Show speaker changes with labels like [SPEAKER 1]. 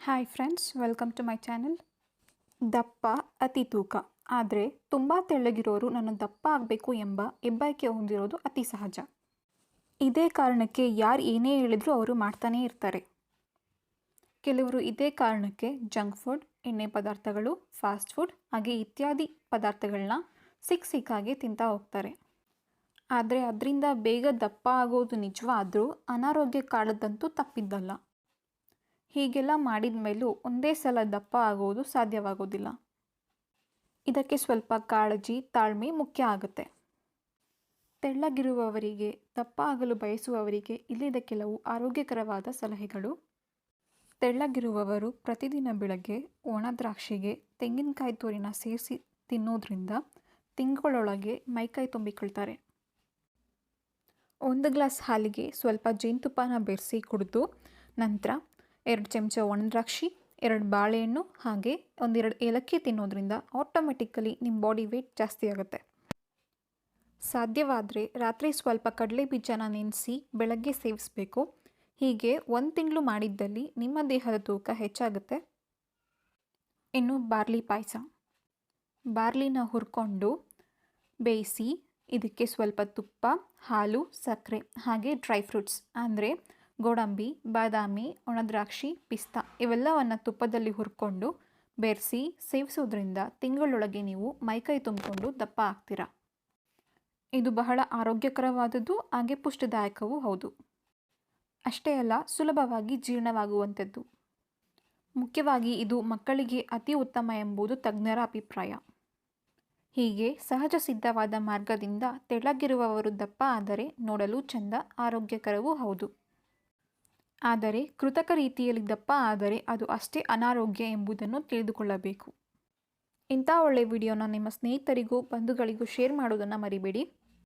[SPEAKER 1] Hi friends welcome to my channel ದಪ್ಪ, ಅತಿ ತೂಕ. ಆದರೆ ತುಂಬ ತೆಳ್ಳಗಿರೋರು ನಾನು ದಪ್ಪ ಆಗಬೇಕು ಎಂಬ ಹೆಬ್ಬಯಕೆ ಹೊಂದಿರೋದು ಅತಿ ಸಹಜ. ಇದೇ ಕಾರಣಕ್ಕೆ ಯಾರು ಏನೇ ಹೇಳಿದರೂ ಅವರು ಮಾಡ್ತಾನೇ ಇರ್ತಾರೆ. ಕೆಲವರು ಇದೇ ಕಾರಣಕ್ಕೆ ಜಂಕ್ ಫುಡ್, ಎಣ್ಣೆ ಪದಾರ್ಥಗಳು, ಫಾಸ್ಟ್ ಫುಡ್, ಹಾಗೆ ಇತ್ಯಾದಿ ಪದಾರ್ಥಗಳನ್ನ ಸಿಕ್ಕ ಸಿಕ್ಕಾಗೆ ತಿಂತಾ ಹೋಗ್ತಾರೆ. ಆದರೆ ಅದರಿಂದ ಬೇಗ ದಪ್ಪ ಆಗೋದು ನಿಜವಾದರೂ ಅನಾರೋಗ್ಯ ಕಾಡದಂತೂ ತಪ್ಪಿದ್ದಲ್ಲ. ಹೀಗೆಲ್ಲ ಮಾಡಿದ ಮೇಲೂ ಒಂದೇ ಸಲ ದಪ್ಪ ಆಗುವುದು ಸಾಧ್ಯವಾಗೋದಿಲ್ಲ. ಇದಕ್ಕೆ ಸ್ವಲ್ಪ ಕಾಳಜಿ, ತಾಳ್ಮೆ ಮುಖ್ಯ ಆಗುತ್ತೆ. ತೆಳ್ಳಗಿರುವವರಿಗೆ, ದಪ್ಪ ಆಗಲು ಬಯಸುವವರಿಗೆ ಇಲ್ಲಿದ ಕೆಲವು ಆರೋಗ್ಯಕರವಾದ ಸಲಹೆಗಳು. ತೆಳ್ಳಗಿರುವವರು ಪ್ರತಿದಿನ ಬೆಳಗ್ಗೆ ಒಣ ದ್ರಾಕ್ಷಿಗೆ ತೆಂಗಿನಕಾಯಿ ತೋರಿನ ಸೇರಿಸಿ ತಿನ್ನೋದ್ರಿಂದ ತಿಂಗಳೊಳಗೆ ಮೈಕೈ ತುಂಬಿಕೊಳ್ತಾರೆ. ಒಂದು ಗ್ಲಾಸ್ ಹಾಲಿಗೆ ಸ್ವಲ್ಪ ಜೇನುತುಪ್ಪನ ಬೆರೆಸಿ ಕುಡಿದು ನಂತರ ಎರಡು ಚಮಚ ಒಣ ದ್ರಾಕ್ಷಿ ಎರಡು ಬಾಳೆಹಣ್ಣು ಹಾಗೆ ಒಂದೆರಡು ಏಲಕ್ಕಿ ತಿನ್ನೋದ್ರಿಂದ ಆಟೋಮೆಟಿಕಲಿ ನಿಮ್ಮ ಬಾಡಿ ವೆಯ್ಟ್ ಜಾಸ್ತಿ ಆಗುತ್ತೆ. ಸಾಧ್ಯವಾದರೆ ರಾತ್ರಿ ಸ್ವಲ್ಪ ಕಡಲೆ ಬೀಜನ ನೆನೆಸಿ ಬೆಳಗ್ಗೆ ಸೇವಿಸಬೇಕು. ಹೀಗೆ ಒಂದು ತಿಂಗಳು ಮಾಡಿದ್ದಲ್ಲಿ ನಿಮ್ಮ ದೇಹದ ತೂಕ ಹೆಚ್ಚಾಗುತ್ತೆ. ಇನ್ನು ಬಾರ್ಲಿ ಪಾಯಸ. ಬಾರ್ಲಿನ ಹುರ್ಕೊಂಡು ಬೇಯಿಸಿ, ಇದಕ್ಕೆ ಸ್ವಲ್ಪ ತುಪ್ಪ, ಹಾಲು, ಸಕ್ಕರೆ ಹಾಗೆ ಡ್ರೈ ಫ್ರೂಟ್ಸ್ ಅಂದರೆ ಗೋಡಂಬಿ, ಬಾದಾಮಿ, ಒಣದ್ರಾಕ್ಷಿ, ಪಿಸ್ತಾ ಇವೆಲ್ಲವನ್ನು ತುಪ್ಪದಲ್ಲಿ ಹುರ್ಕೊಂಡು ಬೆರೆಸಿ ಸೇವಿಸೋದ್ರಿಂದ ತಿಂಗಳೊಳಗೆ ನೀವು ಮೈಕೈ ತುಂಬಿಕೊಂಡು ದಪ್ಪ ಆಗ್ತೀರಾ? ಇದು ಬಹಳ ಆರೋಗ್ಯಕರವಾದದ್ದು, ಹಾಗೆ ಪುಷ್ಟಿದಾಯಕವೂ ಹೌದು. ಅಷ್ಟೇ ಅಲ್ಲ, ಸುಲಭವಾಗಿ ಜೀರ್ಣವಾಗುವಂಥದ್ದು. ಮುಖ್ಯವಾಗಿ ಇದು ಮಕ್ಕಳಿಗೆ ಅತಿ ಉತ್ತಮ ಎಂಬುದು ತಜ್ಞರ ಅಭಿಪ್ರಾಯ. ಹೀಗೆ ಸಹಜ ಸಿದ್ಧವಾದ ಮಾರ್ಗದಿಂದ ತೆಳಗಿರುವವರು ದಪ್ಪ ಆದರೆ ನೋಡಲು ಚೆಂದ, ಆರೋಗ್ಯಕರವೂ ಹೌದು. ಆದರೆ ಕೃತಕ ರೀತಿಯಲ್ಲಿ ದಪ್ಪ ಆದರೆ ಅದು ಅಷ್ಟೇ ಅನಾರೋಗ್ಯ ಎಂಬುದನ್ನು ತಿಳಿದುಕೊಳ್ಳಬೇಕು. ಇಂಥ ಒಳ್ಳೆಯ ವಿಡಿಯೋನ ನಿಮ್ಮ ಸ್ನೇಹಿತರಿಗೂ, ಬಂಧುಗಳಿಗೂ ಶೇರ್ ಮಾಡೋದನ್ನು ಮರಿಬೇಡಿ.